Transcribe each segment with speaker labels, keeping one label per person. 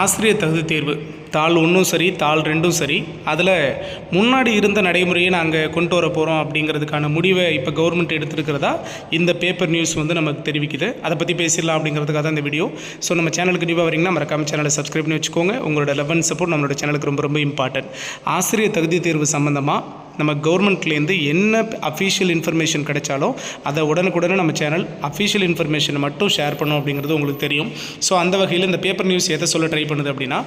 Speaker 1: ஆசிரியர் தகுதி தேர்வு. தாள் ஒன்றும் சரி தாள் ரெண்டும் சரி. அதில் முன்னாடி இருந்த நடைமுறையை நாங்கள் கொண்டு வர போகிறோம் அப்படிங்கிறதுக்கான முடிவை இப்போ கவர்மெண்ட் எடுத்திருக்கிறதா இந்த பேப்பர் நியூஸ் வந்து நமக்கு தெரிவிக்குது. அதை பற்றி பேசிடலாம் அப்படிங்கிறதுக்காக தான் இந்த வீடியோ ஸோ நம்ம சேனலுக்கு நியூவாக வரீங்கன்னா மறக்காம சேனலை சப்ஸ்கிரைப் பண்ணி வச்சுக்கோங்க. உங்களோட லெவன் சப்போர்ட் நம்மளோட சேனலுக்கு ரொம்ப ரொம்ப இம்பார்ட்டன்ட் ஆசிரியர் தகுதி தேர்வு சம்மந்தமாக நம்ம கவர்மெண்ட்லேருந்து என்ன அஃபீஷியல் இன்ஃபர்மேஷன் கிடைச்சாலும் அதை உடனுக்குடனே நம்ம சேனல் அஃபீஷியல் இன்ஃபர்மேஷனை மட்டும் ஷேர் பண்ணோம் அப்படிங்கிறது உங்களுக்கு தெரியும். ஸோ அந்த வகையில் இந்த பேப்பர் நியூஸ் எதை சொல்ல ட்ரை பண்ணுது அப்படின்னா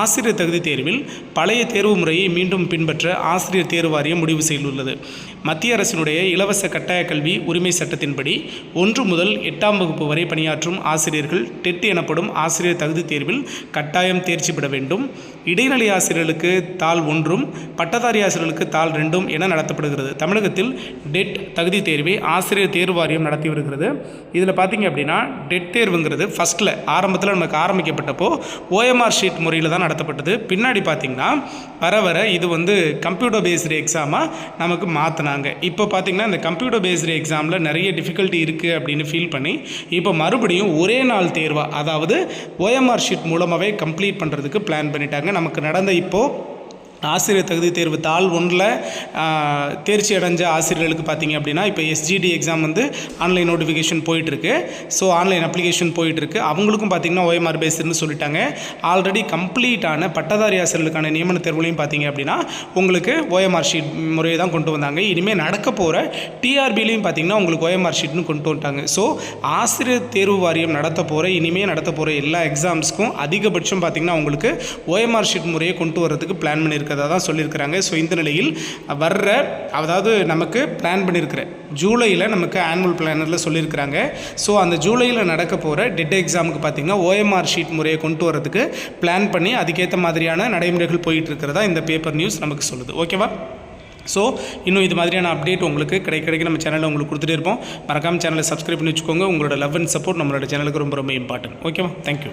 Speaker 1: ஆசிரியர் தகுதி தேர்வில் பழைய தேர்வு முறையை மீண்டும் பின்பற்ற ஆசிரியர் தேர்வு வாரியம் முடிவு செய்துள்ளது. மத்திய அரசினுடைய இலவச கட்டாய கல்வி உரிமை சட்டத்தின்படி ஒன்று முதல் எட்டாம் வகுப்பு வரை பணியாற்றும் ஆசிரியர்கள் டெட் எனப்படும் ஆசிரியர் தகுதி தேர்வில் கட்டாயம் தேர்ச்சி பெற வேண்டும். இடைநிலை ஆசிரியர்களுக்கு தாள் ஒன்றும் பட்டதாரி ஆசிரியர்களுக்கு தாள் ரெண்டும் என நடத்தப்படுகிறது. தமிழகத்தில் டெட் தகுதி தேர்வை ஆசிரியர் தேர்வு வாரியம் நடத்தி வருகிறது. இதில் பார்த்தீங்க அப்படின்னா டெட் தேர்வுங்கிறது ஃபஸ்ட்டில் ஆரம்பத்தில் நமக்கு ஆரம்பிக்கப்பட்டப்போ ஓஎம்ஆர் ஷீட் முறையில் தான் நடத்தப்பட்டது. பின்னாடி பார்த்தீங்கன்னா வர வர இது வந்து கம்ப்யூட்டர் பேஸ்டு எக்ஸாமாக நமக்கு மாற்றினாங்க இப்போ பார்த்தீங்கன்னா இந்த கம்ப்யூட்டர் பேஸ்டு எக்ஸாமில் நிறைய டிஃபிகல்ட்டி இருக்குது அப்படின்னு ஃபீல் பண்ணி இப்போ மறுபடியும் ஒரே நாள் தேர்வாக அதாவது ஓஎம்ஆர் ஷீட் மூலமாகவே கம்ப்ளீட் பண்ணுறதுக்கு பிளான் பண்ணிட்டாங்க. நமக்கு நடந்த இப்போது ஆசிரியர் தகுதி தேர்வு தாள் ஒன்றில் தேர்ச்சி அடைஞ்ச ஆசிரியர்களுக்கு பார்த்தீங்க அப்படின்னா இப்போ எஸ்ஜிடி எக்ஸாம் வந்து ஆன்லைன் நோட்டிஃபிகேஷன் போயிட்டுருக்கு. ஸோ ஆன்லைன் அப்ளிகேஷன் போயிட்டுருக்கு. அவங்களுக்கும் பார்த்தீங்கன்னா ஓஎம்ஆர் பேஸ்டுன்னு சொல்லிட்டாங்க. ஆல்ரெடி கம்ப்ளீட்டான பட்டதாரி ஆசிரியர்களுக்கான நியமன தேர்வுலையும் பார்த்தீங்க அப்படின்னா உங்களுக்கு ஓஎம்ஆர் ஷீட் முறையை தான் கொண்டு வந்தாங்க. இனிமேல் நடக்க போகிற டிஆர்பிலையும் பார்த்தீங்கன்னா உங்களுக்கு ஓஎம்ஆர் ஷீட்னு கொண்டு வந்துட்டாங்க. ஸோ ஆசிரியர் தேர்வு வாரியம் நடத்த போகிற இனிமேல் நடத்த போகிற எல்லா எக்ஸாம்ஸ்க்கும் அதிகபட்சம் பார்த்தீங்கன்னா உங்களுக்கு ஓஎம்ஆர் ஷீட் முறையை கொண்டு வரதுக்கு பிளான் இருக்கிறதா தான் சொல்லியிருக்கிறாங்க. ஸோ இந்த நிலையில் வர்ற அதாவது நமக்கு பிளான் பண்ணியிருக்கிற ஜூலையில் நமக்கு ஆனுவல் பிளானரில் சொல்லியிருக்கிறாங்க. ஸோ அந்த ஜூலையில் நடக்க போகிற டெட் எக்ஸாமுக்கு பார்த்தீங்கன்னா ஓஎம்ஆர் ஷீட் முறையை கொண்டு வரதுக்கு பிளான் பண்ணி அதுக்கேற்ற மாதிரியான நடைமுறைகள் போயிட்டு இருக்கிறதா இந்த பேப்பர் நியூஸ் நமக்கு சொல்லுது. ஓகேவா ஸோ இன்னும் இது மாதிரியான அப்டேட் உங்களுக்கு கிடைக்க கிடைக்க நம்ம சேனலில் உங்களுக்கு கொடுத்துட்டே இருப்போம். மறக்காமல் சேனலை சப்ஸ்கிரைப் பண்ணி வச்சுக்கோங்க. உங்களோட லவ் அண்ட் சப்போர்ட் நம்மளோட சேனலுக்கு ரொம்ப ரொம்ப இம்பார்ட்டன்ட் ஓகேவா தேங்க்யூ